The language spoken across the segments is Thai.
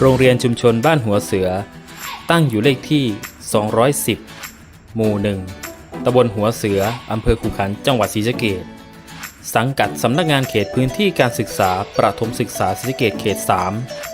โรงเรียนชุมชนบ้านหัวเสือ ตั้งอยู่เลขที่ 210 หมู่ 1 ตำบลหัวเสือ อำเภอขุขัน จังหวัดศรีสะเกษสังกัดสำนักงานเขตพื้นที่การศึกษา ประถมศึกษาศรีสะเกษเขต 3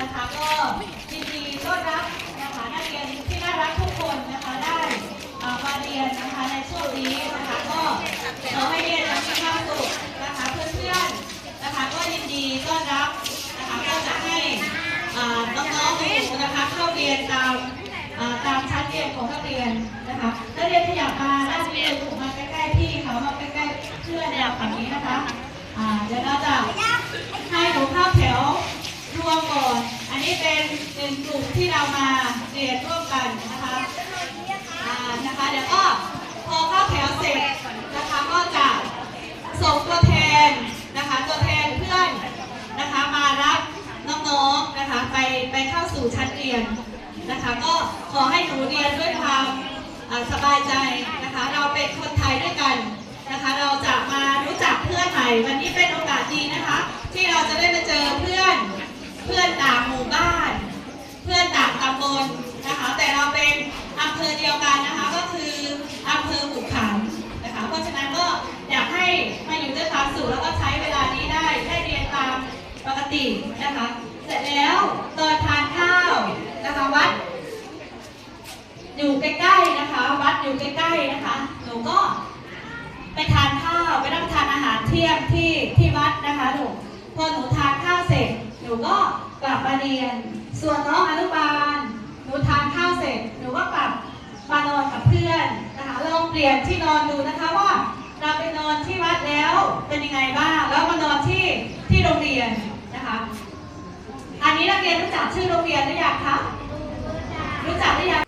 นะคะก็ยินดีต้อนรับนะคะนักเรียนที่น่ารักทุกคนนะคะได้มาเรียนนะคะในช่วงนี้นะคะก็ขอให้เรียนมีความสุขนะคะเพื่อนๆนะคะก็ยินดีต้อนรับนะคะก็จะให้น้องๆหนูนะคะเข้าเรียนตามตามชั้นเรียนของนักเรียนนะคะนักเรียนขยับมาด้านนี้เลยถูกมาใกล้ๆพี่เขามาใกล้ๆเพื่อนแบบนี้นะคะเดี๋ยวเราจะให้หนูเข้าแถวรวมก่อน นนี้เป็นเป็นกลุ่มที่เรามาเรียนร่วมกันนะคะนะคะเดี๋ยวก็พอเข้าแถวเสร็จนะคะก็จะส่งตัวแทนนะคะตัวแทนเพื่อนนะคะมารับน้องๆนะคะไปไปเข้าสู่ชั้นเรียนนะคะก็ขอให้หนูเรียนด้วยความสบายใจนะคะเราเป็นคนไทยด้วยกันนะคะเราจะมารู้จักเพื่อนใหม่วันนี้เป็นโอกาสดีนะคะ ที่เราจะได้มาเจอเพื่อนเพื่อนต่างหมู่บ้าน เพื่อนต่างตำบลนะคะ แต่เราเป็นอำเภอเดียว กันนะคะก็คืออำเภอขุขันนะคะเพราะฉะนั้นก็อยากให้มาอยู่ด้วยความสุขแล้วก็ใช้เวลานี้ได้ได้เรียนตามปกตินะคะ เสร็จแล้วตอนทานข้าวนะคะวัด อยู่ใกล้ๆนะคะ วัดอยู่ใกล้ๆนะคะหนูก็ไปทานข้าวไปรับทานอาหารเที่ยงที่ที่วัดนะคะหนูพอหนูทานข้าวเสร็จหนูก็กลับมาเรียน ส่วนน้องอนุบาลหนูทานข้าวเสร็จหนูก็กลับ มานอนกับเพื่อนนะคะลองเปลี่ยนที่นอนดูนะคะว่าเราไปนอนที่วัดแล้วเป็นยังไงบ้าง แล้วมานอนที่ที่โรงเรียนนะคะ อันนี้นักเรียนรู้จักชื่อโรงเรียนหรือยังคะรู้จักหรือยัง